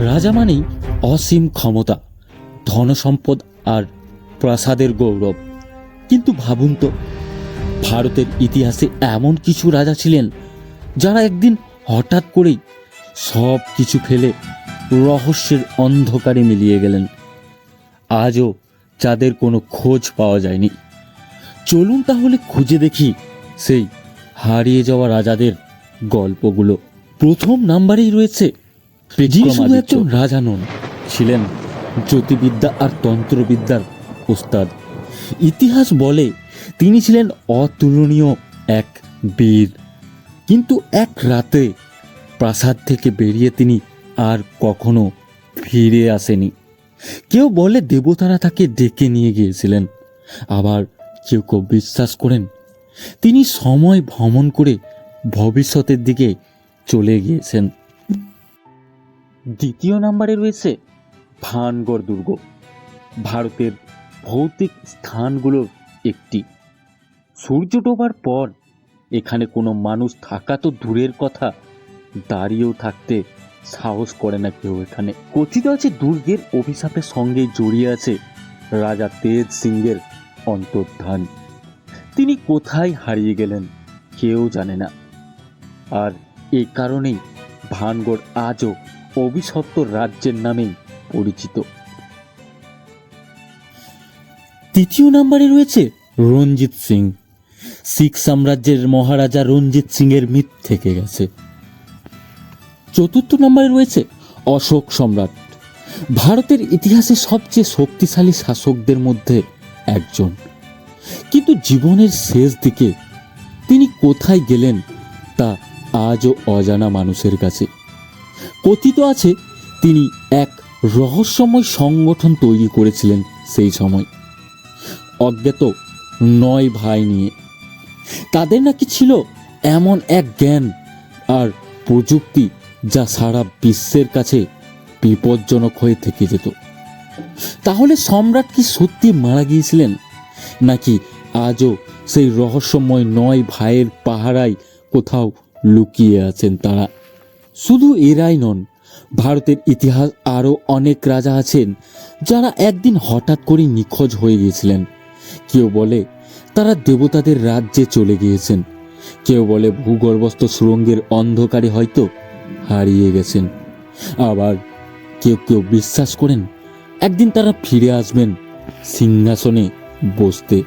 রাজা মানেই অসীম ক্ষমতা, ধনসম্পদ আর প্রাসাদের গৌরব। কিন্তু ভাবুন তো, ভারতের ইতিহাসে এমন কিছু রাজা ছিলেন যারা একদিন হঠাৎ করেই সব কিছু ফেলে রহস্যের অন্ধকারে মিলিয়ে গেলেন। আজও যাদের কোনো খোঁজ পাওয়া যায়নি। চলুন তাহলে খুঁজে দেখি সেই হারিয়ে যাওয়া রাজাদের গল্পগুলো। প্রথম নাম্বারেই রয়েছে যিনি শুধু একজন রাজা নন ছিলেন জ্যোতিবিদ্যা আর তন্ত্রবিদ্যার ওস্তাদ। ইতিহাস বলে তিনি ছিলেন অতুলনীয় এক বীর। কিন্তু এক রাতে প্রাসাদ থেকে বেরিয়ে তিনি আর কখনো ফিরে আসেনি। কেউ বলে দেবতারা তাকে ডেকে নিয়ে গিয়েছিলেন। আবার কেউ কেউ বিশ্বাস করেন তিনি সময় ভ্রমণ করে ভবিষ্যতের দিকে চলে গিয়েছেন। দ্বিতীয় নম্বরে রয়েছে ভানগড় দুর্গ, ভারতের ভৌতিক স্থানগুলোর একটি। সূর্য ডোবার পর এখানে কোনো মানুষ থাকা তো দূরের কথা, দাঁড়িয়েও থাকতে সাহস করে না কেউ এখানে। কথিত আছে দুর্গের অভিশাপের সঙ্গে জড়িয়ে আছে রাজা তেজ সিংয়ের অন্তর্ধান। তিনি কোথায় হারিয়ে গেলেন কেউ জানে না। আর এই কারণেই ভানগড় আজও অভিশপ্ত রাজ্যের নামেই পরিচিত। তৃতীয় নম্বরে রয়েছে রঞ্জিত সিং। শিখ সাম্রাজ্যের মহারাজা রঞ্জিত সিংয়ের মিথ থেকে গেছে। চতুর্থ নম্বরে রয়েছে অশোক সম্রাট। ভারতের ইতিহাসে সবচেয়ে শক্তিশালী শাসকদের মধ্যে একজন। কিন্তু জীবনের শেষ দিকে তিনি কোথায় গেলেন তা আজও অজানা মানুষের কাছে। কথিত আছে, তিনি এক রহস্যময় সংগঠন তৈরি করেছিলেন সেই সময়। অজ্ঞাত নয় ভাই নিয়ে। তাদের নাকি ছিল এমন এক জ্ঞান আর প্রযুক্তি যা সারা বিশ্বের কাছে বিপজ্জনক হয়ে থেকে যেত। তাহলে সম্রাট কি সত্যি মারা গিয়েছিলেন? নাকি আজও সেই রহস্যময় নয় ভাইয়ের পাহারায় কোথাও লুকিয়ে আছেন তারা? শুধু এরাই নন, ভারতের ইতিহাস আরও অনেক রাজা আছেন যারা একদিন হঠাৎ করে নিখোঁজ হয়ে গিয়েছিলেন। কেউ বলে তারা দেবতাদের রাজ্যে চলে গিয়েছেন। কেউ বলে ভূগর্ভস্থ সুরঙ্গের অন্ধকারে হয়তো হারিয়ে গেছেন। আবার কেউ কেউ বিশ্বাস করেন, একদিন তারা ফিরে আসবেন সিংহাসনে বসতে।